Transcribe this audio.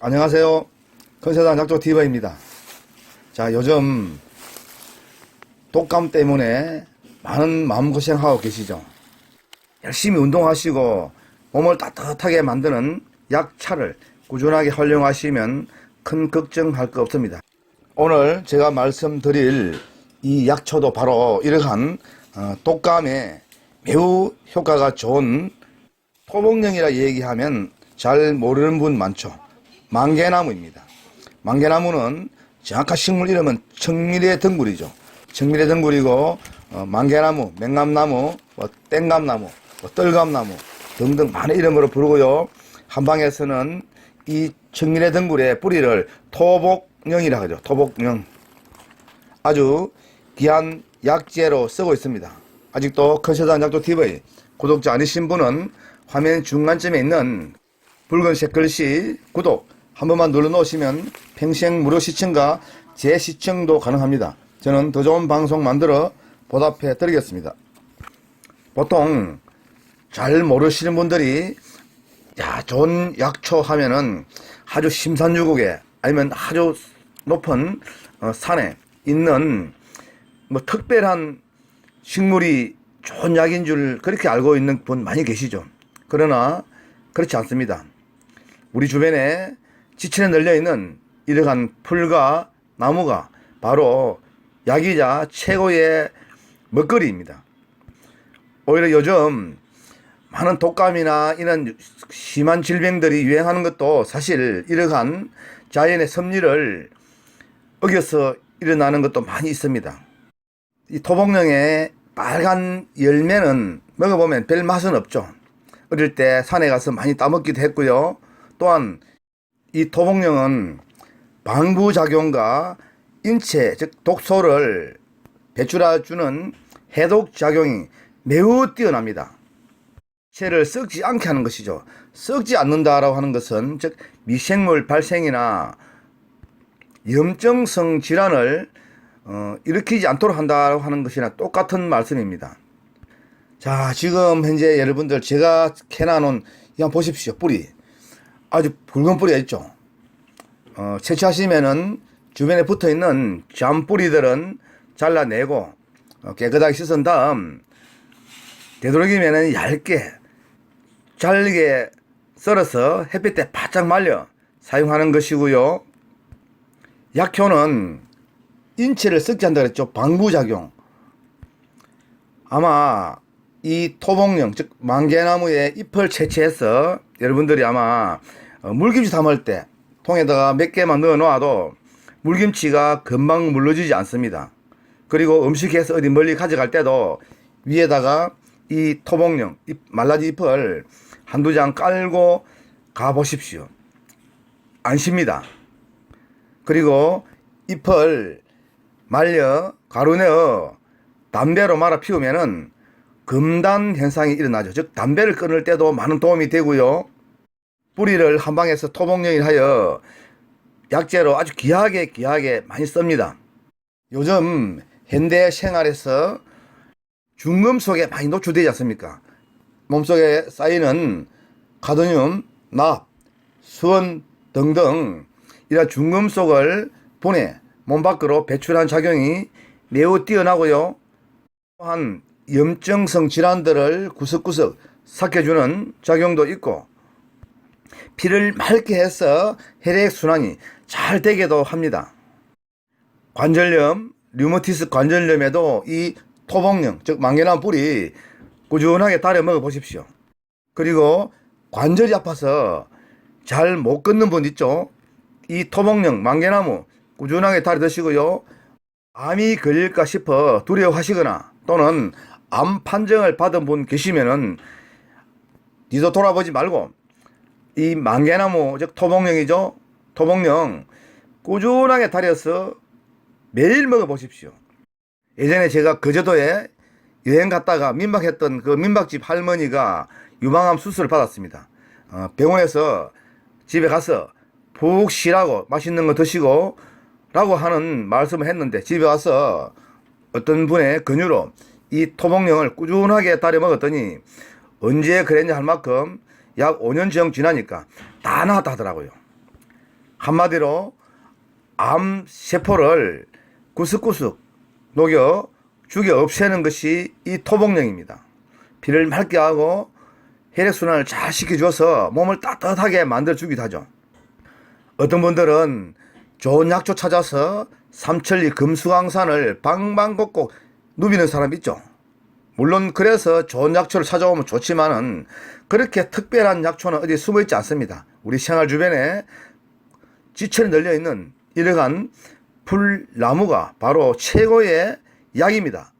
안녕하세요. 컨세당 약조 디바입니다. 자, 요즘 독감 때문에 많은 마음고생하고 계시죠? 열심히 운동하시고 몸을 따뜻하게 만드는 약차를 꾸준하게 활용하시면 큰 걱정할 거 없습니다. 오늘 제가 말씀드릴 이 약초도 바로 이러한 어, 독감에 매우 효과가 좋은 토목령이라 얘기하면 잘 모르는 분 많죠. 망개나무입니다. 망개나무는 정확한 식물 이름은 청미래 덩굴이죠. 청미래 덩굴이고 어, 망개나무, 맹감나무, 뭐 땡감나무, 뭐 떨감나무 등등 많은 이름으로 부르고요. 한방에서는 이 청미래 덩굴의 뿌리를 토복령이라 하죠. 토복령. 아주 귀한 약재로 쓰고 있습니다. 아직도 컨셔단 약도 TV 구독자 아니신 분은 화면 중간쯤에 있는 붉은색 글씨 구독 한 번만 눌러 놓으시면 평생 무료 시청과 재시청도 가능합니다. 저는 더 좋은 방송 만들어 보답해 드리겠습니다. 보통 잘 모르시는 분들이 야 좋은 약초 하면은 아주 심산유국에 아니면 아주 높은 어, 산에 있는 뭐 특별한 식물이 좋은 약인 줄 그렇게 알고 있는 분 많이 계시죠. 그러나 그렇지 않습니다. 우리 주변에 지천에 널려 있는 이러한 풀과 나무가 바로 약이자 최고의 먹거리입니다. 오히려 요즘 많은 독감이나 이런 심한 질병들이 유행하는 것도 사실 이러한 자연의 섭리를 어겨서 일어나는 것도 많이 있습니다. 이 토복령의 빨간 열매는 먹어보면 별 맛은 없죠. 어릴 때 산에 가서 많이 따먹기도 했고요. 또한 이 토복령은 방부작용과 인체, 즉 독소를 배출해주는 해독작용이 매우 뛰어납니다. 체를 썩지 않게 하는 것이죠. 썩지 않는다라고 하는 것은 즉 미생물 발생이나 염증성 질환을 어, 일으키지 않도록 한다고 하는 것이나 똑같은 말씀입니다. 자, 지금 현재 여러분들 제가 캐놔놓은 이 한번 보십시오. 뿌리. 아주 붉은 뿌리가 있죠. 어, 채취하시면은 주변에 붙어 있는 잔뿌리들은 잘라내고 어, 깨끗하게 씻은 다음 되도록이면은 얇게 잘게 썰어서 햇빛에 바짝 말려 사용하는 것이고요. 약효는 인체를 썩지 않다 그랬죠. 방부작용. 아마 이 토복령, 즉 망개나무의 잎을 채취해서 여러분들이 아마 어, 물김치 담을 때 통에다가 몇 개만 넣어 놓아도 물김치가 금방 물러지지 않습니다. 그리고 음식해서 어디 멀리 가져갈 때도 위에다가 이 토복령, 잎, 말라진 잎을 한두 장 깔고 가보십시오. 안 쉽니다. 그리고 잎을 말려 가루 내어 담배로 말아 피우면은 금단 현상이 일어나죠. 즉 담배를 끊을 때도 많은 도움이 되고요. 뿌리를 한 방에서 토복령을 하여 약재로 아주 귀하게 귀하게 많이 씁니다. 요즘 현대 생활에서 중금속에 많이 노출되지 않습니까? 몸속에 쌓이는 카드뮴, 납, 수은 등등 이런 중금속을 보내 몸 밖으로 배출한 작용이 매우 뛰어나고요. 또한 염증성 질환들을 구석구석 삭혀주는 작용도 있고 피를 맑게 해서 혈액 순환이 잘 되게도 합니다. 관절염, 류머티스 관절염에도 이 토복령, 즉 망개나무 뿌리 꾸준하게 달여 먹어 보십시오. 그리고 관절이 아파서 잘 못 걷는 분 있죠? 이 토목령, 망개나무 꾸준하게 달여 드시고요. 암이 걸릴까 싶어 두려워하시거나 또는 암 판정을 받은 분 계시면은 뒤도 돌아보지 말고 이 망개나무 즉 토목령이죠. 토목령 꾸준하게 달여서 매일 먹어 보십시오. 예전에 제가 거제도에 여행 갔다가 민박했던 그 민박집 할머니가 유방암 수술을 받았습니다. 어, 병원에서 집에 가서 푹 쉬라고 맛있는 거 드시고 라고 하는 말씀을 했는데 집에 와서 어떤 분의 권유로 이 토목령을 꾸준하게 따려 먹었더니 언제 그랬냐 할 만큼 약 5년 정 지나니까 다 나았다 하더라고요. 한마디로 암 세포를 구석구석 녹여 죽여 없애는 것이 이 토복령입니다. 피를 맑게 하고 혈액순환을 잘 시켜줘서 몸을 따뜻하게 만들어주기도 하죠. 어떤 분들은 좋은 약초 찾아서 삼천리 금수강산을 방방곡곡 누비는 사람 있죠. 물론 그래서 좋은 약초를 찾아오면 좋지만은 그렇게 특별한 약초는 어디 숨어 있지 않습니다. 우리 생활 주변에 지천이 널려 있는 이러한 풀나무가 바로 최고의 약입니다.